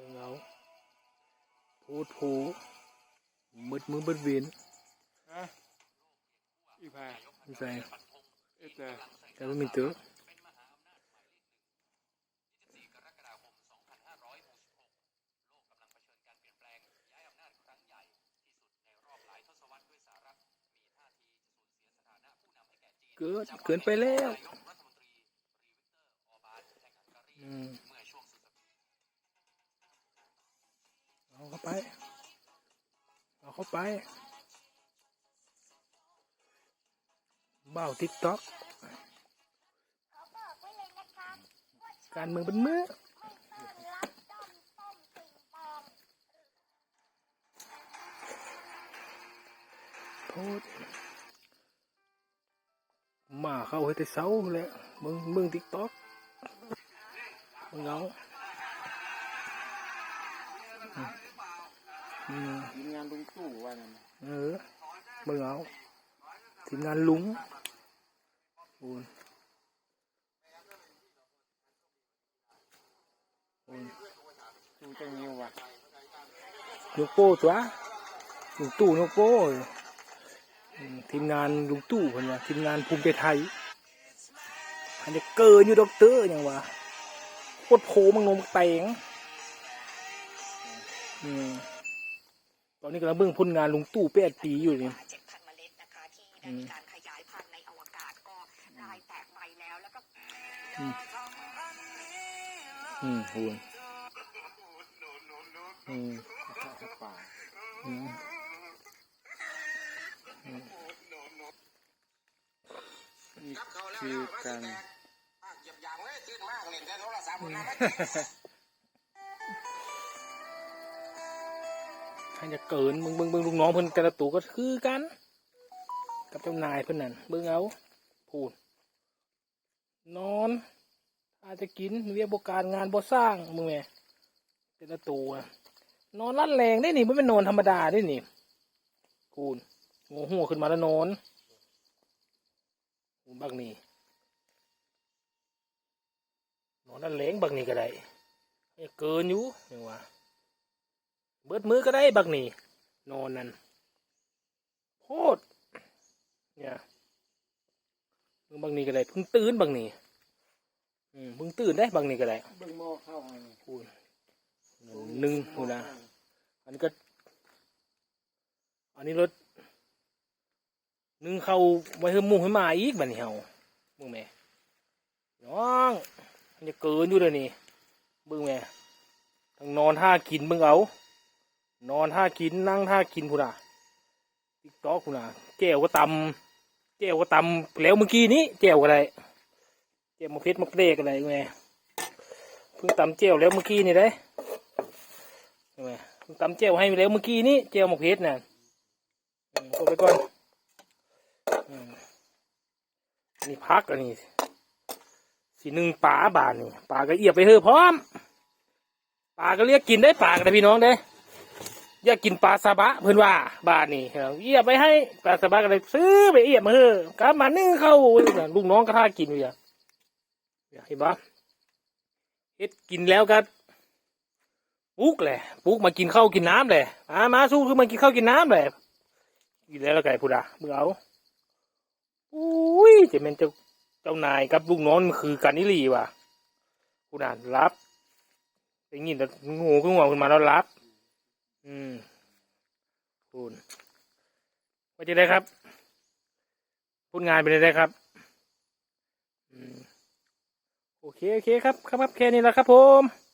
บิ่งเอาโพดโผมืดมือเบิดเวียนฮะอีพายไม่ใส่เอตแต่แต่ว่ามีเต๋อเกินเกินไปแล้ว ไปเอาเข้าไป เบ้าทิกต็อกการเมืองเป็นมือมต้มปิงปองโทษมาเข้าให้แต่เช้าแหล้วมึงมึงทิกต็อกมึงเอา ทีมงานลุงตู่ว่านั่นเออมึงเอาทีมงานลุงโอ้ยโอ้ยลุงจังนิวว่ะยกโป้ตัวลุงตู่ยกโป้อืมทีมงานลุงตู่คนนะทีมงานภูมิใจไทยอันนี้เกินอยู่ดอกเตอร์ยังวะโคตรโผมังนมแตงอืม ตอนนี้กำลังเบิ่งผลงานลุงตู่แปดปีอยู่นี่เจ็ดพันเมล็ดนะคะที่ได้มีการขยายพันธุ์ในอวกาศก็ได้แตกใบแล้วแล้วก็อืมโหอืมป่าอืมนี่คือการ ให้จะเกินมึงเบิ่งเบิ่งลูกน้องเพิ่นแต่ละตัวก็คือกัน กับเจ้านายเพิ่นนั่นเบิ่งเอาพูดนอน อาจจะกินเรียกบการงานบ่สร้างมึงแม่แต่ละตัวนอนรัดแรงได้นี่ไม่เป็นนอนธรรมดาได้นี่คูณงหัวขึ้นมาแล้วนอนบักนี่นอนรัดแรงบักนี่ก็ได้เกินอยู่ยังว่า เบิดมือก็ได้บักนี่นอนนั่นโคตรเนี่ยมึงบักนี่ก็ได้เพิ่งตื่นบักนี่อืมเพิ่งตื่นได้บักนี่ก็ได้เบิ่งหม้อข้าวให้นี่พูดหนึ่งพูดนะอันนี้ก็ อันนี้รถหนึ่งเข้าไว้ให้หมุงให้หมาอีกบัดนี้เฮามึงแม่น้องมันจะเกินอยู่เลยนี่เบิ่งแม่ทั้งนอนท่ากินเบิ่งเอา นอนท่ากินนั่งท่ากินพูดอะติ๊กต๊อกพูดอะแก้วก็ตำแก้วก็ตำแล้วเมื่อกี้นี้แก้วอะไรแก้วมะเพชรมะเปรกอะไรแม่เพิ่งตำแก้วแล้วเมื่อกี้นี่ได้ใช่ไหมเพิ่งตำแก้วให้แล้วเมื่อกี้นี้แก้วมะเพชรน่ะกดไปก่อนอนี่พักอันนี้สีหนึ่งปลาบานนี่ปลาก็เอียบไปเถอะพร้อมปลาก็เรียกกินได้ปลากันพี่น้องเด้ อยากกินปลาซาบะเพื่อนว่าบ้านนี่ครับเอียบไปให้ปลาซาบะก็เลยซื้อไปเอียบมาเถอกลับมานึ่งเข้าลูกน้องก็ท่ากินอยู่อย่างอยากให้บ้าเฮ็ดกินแล้วก็ปลุกแหละปลุกมากินข้าวกินน้ำแหละมามาสู้คือมากินข้าวกินน้ำแหละกินแล้วไก่พูดอะเบื่อเอาอุ้ยจะเป็นเจ้าเจ้านายกับลูกน้องมันคือกันนิลีว่ะพูดอะรับไปยินแต่งูขึ้นหัวขึ้นมาแล้วรับ อืมพูดว่าจะได้ครับ พูดงานไปเลยได้ครับ อืมโอเค โอเคครับ ครับครับแค่นี้แหละครับผม